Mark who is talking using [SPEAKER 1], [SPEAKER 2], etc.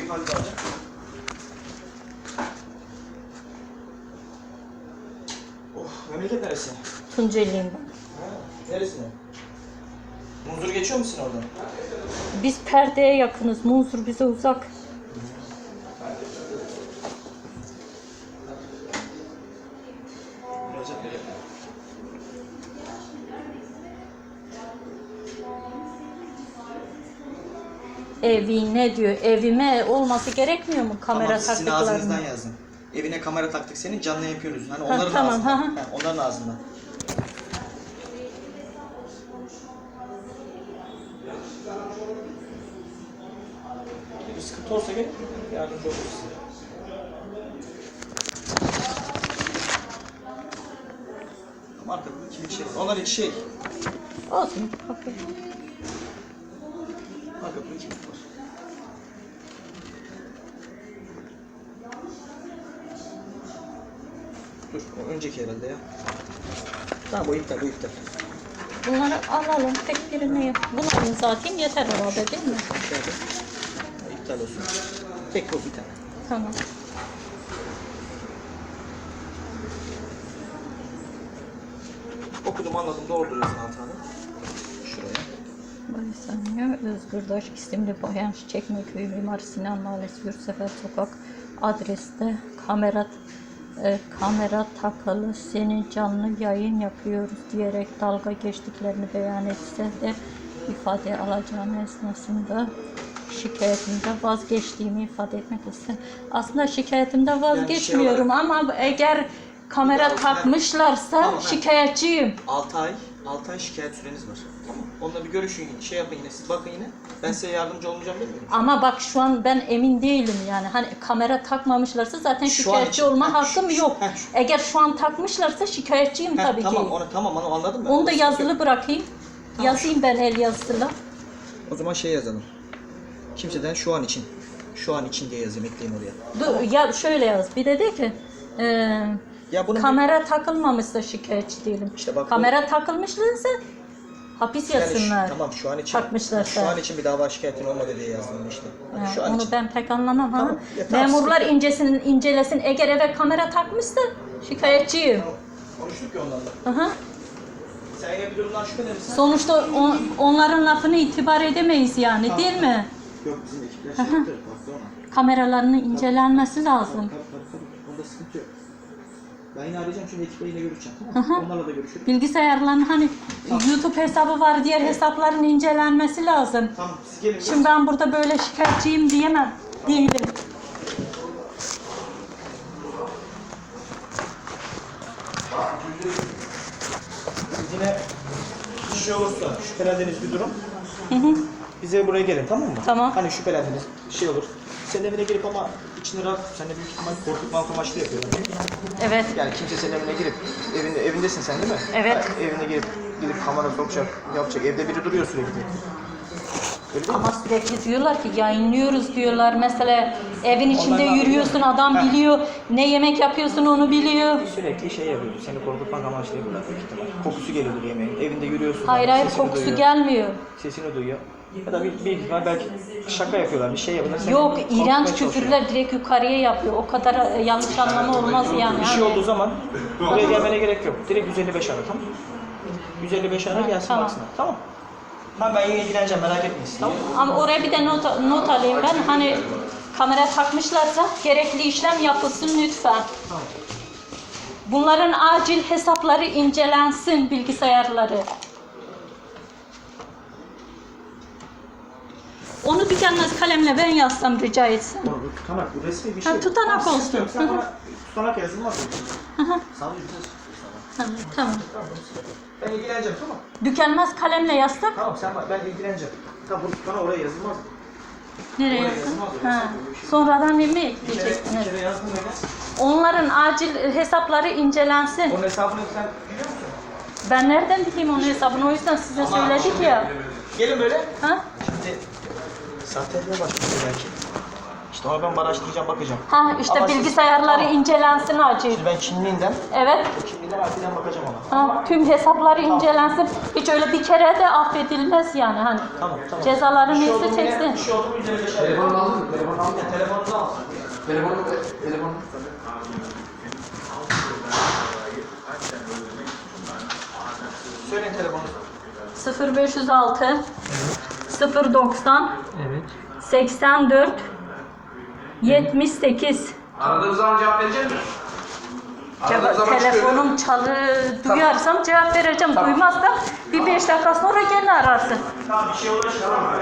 [SPEAKER 1] Başka ifade de alacağım. Oh, memleket neresi?
[SPEAKER 2] Tunceliyim ben.
[SPEAKER 1] Ha, neresine? Munzur geçiyor musun oradan?
[SPEAKER 2] Biz perdeye yakınız. Munzur bize uzak. Evine diyor. Evime olması gerekmiyor mu kamera
[SPEAKER 1] tamam, sizin ağzınızdan yazdım. Evine kamera taktık senin canlı yapıyoruz. Hani
[SPEAKER 2] Ha,
[SPEAKER 1] onların
[SPEAKER 2] tamam,
[SPEAKER 1] ağzından.
[SPEAKER 2] ha, ha.
[SPEAKER 1] Ha, onların ağzından. Bir sıkıntı olsa gelin yardımcı oluruz size. Arkada iki şey var. Onlar iki şey.
[SPEAKER 2] Olsun. bakın.
[SPEAKER 1] Arkada iki var. Dur, o önceki herhalde ya. Tamam bu iptal, bu iptal.
[SPEAKER 2] Bunları alalım. Tek birini yap. İmza atayım yeter herhalde değil mi?
[SPEAKER 1] Ha, İptal olsun. Tek bu bir tane.
[SPEAKER 2] Tamam.
[SPEAKER 1] Okudum anladım doğru duruyorsun Altan'ı. Şuraya.
[SPEAKER 2] Baysanya Özgürdaş isimli bayan Çekmeköy Mimar Sinan Mahallesi Yurtsever Sokak adreste kamera e, kamera takılı senin canlı yayın yapıyoruz diyerek dalga geçtiklerini beyan etse de ifade alacağım esnasında şikayetimde vazgeçtiğimi ifade etmek istedim. Aslında şikayetimde vazgeçmiyorum ama eğer kamera takmışlarsa
[SPEAKER 1] ha.
[SPEAKER 2] şikayetçiyim.
[SPEAKER 1] 6 ay, 6 ay şikayet süreniz var. Tamam. Onunla bir görüşün, şey yapın yine, siz bakın yine. Ben size yardımcı olmayacağım demiyorum.
[SPEAKER 2] Ama bak şu an ben emin değilim yani. Hani kamera takmamışlarsa zaten
[SPEAKER 1] Şu an
[SPEAKER 2] şikayetçi
[SPEAKER 1] için-
[SPEAKER 2] olma hakkım yok.
[SPEAKER 1] şu-
[SPEAKER 2] Eğer şu an takmışlarsa şikayetçiyim
[SPEAKER 1] Heh,
[SPEAKER 2] tabii
[SPEAKER 1] tamam,
[SPEAKER 2] ki.
[SPEAKER 1] onu, tamam onu anladım ben.
[SPEAKER 2] Onu da yazılı bırakayım.
[SPEAKER 1] Tamam.
[SPEAKER 2] Yazayım ben el yazısıyla.
[SPEAKER 1] O zaman şey yazalım. Kimseden şu an için. Şu an için diye yazayım, ekleyin oraya.
[SPEAKER 2] Dur, ya şöyle yaz. Bir de de ki e,
[SPEAKER 1] Ya bunu
[SPEAKER 2] kamera takılmamışsa şikayetçi değilim.
[SPEAKER 1] İşte bak bu-
[SPEAKER 2] kamera takılmışlarsa hapis
[SPEAKER 1] Yani şu-
[SPEAKER 2] yatsınlar.
[SPEAKER 1] tamam şu an için.
[SPEAKER 2] Takmışlarsa.
[SPEAKER 1] Şu an için bir dava şikayetin olmadı diye yazdım işte. Hani
[SPEAKER 2] Ha,
[SPEAKER 1] şu an
[SPEAKER 2] onu
[SPEAKER 1] için.
[SPEAKER 2] ben pek anlamam ha.
[SPEAKER 1] Tamam, yeter,
[SPEAKER 2] Memurlar
[SPEAKER 1] sıkıntı yok.
[SPEAKER 2] incesin, incelesin. Eğer eve kamera takmışsa şikayetçiyim.
[SPEAKER 1] Tamam. Konuştuk ya onlarla.
[SPEAKER 2] Aha.
[SPEAKER 1] Sen yine bir durumdan şüphelenirsen.
[SPEAKER 2] Sonuçta on- onların lafını itibar edemeyiz yani
[SPEAKER 1] Tamam.
[SPEAKER 2] değil mi?
[SPEAKER 1] Yok bizim ekipler şey yaptı. Baktı ona.
[SPEAKER 2] Kameralarının incelenmesi lazım.
[SPEAKER 1] Tabii. Ben yine arayacağım şimdi ekiple yine görüşeceğim. Tamam.
[SPEAKER 2] Hı hı.
[SPEAKER 1] Onlarla da görüşürüm.
[SPEAKER 2] Bilgisayarların hani YouTube hesabı var, diğer hesapların incelenmesi lazım.
[SPEAKER 1] Tamam siz gelin.
[SPEAKER 2] Şimdi ben burada böyle şikayetçiyim diyemem. Değilim.
[SPEAKER 1] Yine bir şey olursa şüphelendiğiniz bir durum. Bize buraya gelin tamam mı?
[SPEAKER 2] Tamam.
[SPEAKER 1] Hani şüphelendiğiniz şey olur. Senin evine girip ama içini rahat, sen de büyük ihtimal korkutma amaçlı yapıyorsun.
[SPEAKER 2] Evet.
[SPEAKER 1] Yani kimse senin evine girip, evinde, evindesin sen değil mi?
[SPEAKER 2] Evet.
[SPEAKER 1] Ha, evine girip, gidip kamera sokacak, yapacak. Evde biri duruyor sürekli. Öyle?
[SPEAKER 2] Ama sürekli diyorlar ki yayınlıyoruz diyorlar. Mesela evin içinde
[SPEAKER 1] Onlar-
[SPEAKER 2] yürüyorsun adam
[SPEAKER 1] Ha.
[SPEAKER 2] biliyor. Ne yemek yapıyorsun onu biliyor.
[SPEAKER 1] Sürekli şey yapıyor, seni korkutmak amaçlı yapıyorlar büyük ihtimal. Kokusu geliyordur yemeğin, evinde yürüyorsun.
[SPEAKER 2] Hayır hayır
[SPEAKER 1] sesini
[SPEAKER 2] kokusu
[SPEAKER 1] duyuyor,
[SPEAKER 2] gelmiyor.
[SPEAKER 1] Sesini duyuyor. Ya da bir, bir ihtimal belki şaka yapıyorlar, bir şey yapıyorlar.
[SPEAKER 2] Yok
[SPEAKER 1] korkutmaya
[SPEAKER 2] iğrenç küfürler direkt yukarıya yapıyor. O kadar e, yanlış anlama olmaz yani.
[SPEAKER 1] Bir şey
[SPEAKER 2] Hani-
[SPEAKER 1] olduğu zaman buraya gelmene gerek yok. Direkt 155 ara tamam mı? 155 ara gelsin
[SPEAKER 2] tamam.
[SPEAKER 1] Tamam. Tamam ben yine ilgileneceğim merak etmeyin tamam
[SPEAKER 2] Ama oraya bir de not, not alayım ben. Hani kamera takmışlarsa gerekli işlem yapılsın lütfen. Bunların acil hesapları incelensin bilgisayarları. Onu tükenmez kalemle ben yazsam rica etsem.
[SPEAKER 1] Bu tutanak, bu resmi bir
[SPEAKER 2] Ha,
[SPEAKER 1] şey.
[SPEAKER 2] tutanak
[SPEAKER 1] Tamam,
[SPEAKER 2] olsun.
[SPEAKER 1] Sen
[SPEAKER 2] Hı hı.
[SPEAKER 1] bana tutanak yazılmaz mı? Bize
[SPEAKER 2] Tamam, tamam.
[SPEAKER 1] Ben ilgileneceğim tamam.
[SPEAKER 2] Tükenmez kalemle yazsak
[SPEAKER 1] Tamam sen bak ben ilgileneceğim. Tamam bu tutanağı oraya yazılmaz mı?
[SPEAKER 2] nereye
[SPEAKER 1] mı?
[SPEAKER 2] Ha. Sonradan mi
[SPEAKER 1] Bir kere, bir
[SPEAKER 2] ekleyeceksiniz?
[SPEAKER 1] kere yazdın?
[SPEAKER 2] Onların acil hesapları incelensin.
[SPEAKER 1] Onun hesabını sen biliyor musun?
[SPEAKER 2] Ben nereden bileyim onun hesabını? O yüzden size söyledik ya.
[SPEAKER 1] Gelin böyle.
[SPEAKER 2] Ha?
[SPEAKER 1] Şimdi sahteliğe başlıyor belki. İşte ona ben araştıracağım bakacağım.
[SPEAKER 2] Ha işte
[SPEAKER 1] Ama siz-
[SPEAKER 2] bilgisayarları
[SPEAKER 1] Tamam.
[SPEAKER 2] incelensin acil.
[SPEAKER 1] Şimdi ben kimliğinden,
[SPEAKER 2] Evet.
[SPEAKER 1] ben adliyen bakacağım ona.
[SPEAKER 2] Ha, tüm hesapları incelensin. Hiç öyle bir kere de affedilmez yani hani.
[SPEAKER 1] Tamam tamam.
[SPEAKER 2] Cezaları
[SPEAKER 1] şey
[SPEAKER 2] neyse çeksin.
[SPEAKER 1] Bir şey oldu mu üzerine şey
[SPEAKER 3] Telefonunu aldın mı? Telefonunu aldın mı?
[SPEAKER 1] Telefonunuzu alsın.
[SPEAKER 3] Telefonu, telefonu.
[SPEAKER 1] Söyleyin telefonunuzu.
[SPEAKER 2] 0506 090
[SPEAKER 1] Evet.
[SPEAKER 2] 84 78
[SPEAKER 3] Aradığım zaman cevap verecek misin?
[SPEAKER 2] Cevap, telefonum çalı duyarsam cevap vereceğim.
[SPEAKER 3] Tamam.
[SPEAKER 2] Duymazsam bir 5 dakika sonra gene ararsın.
[SPEAKER 1] Tamam bir şey uğraşın. Tamam.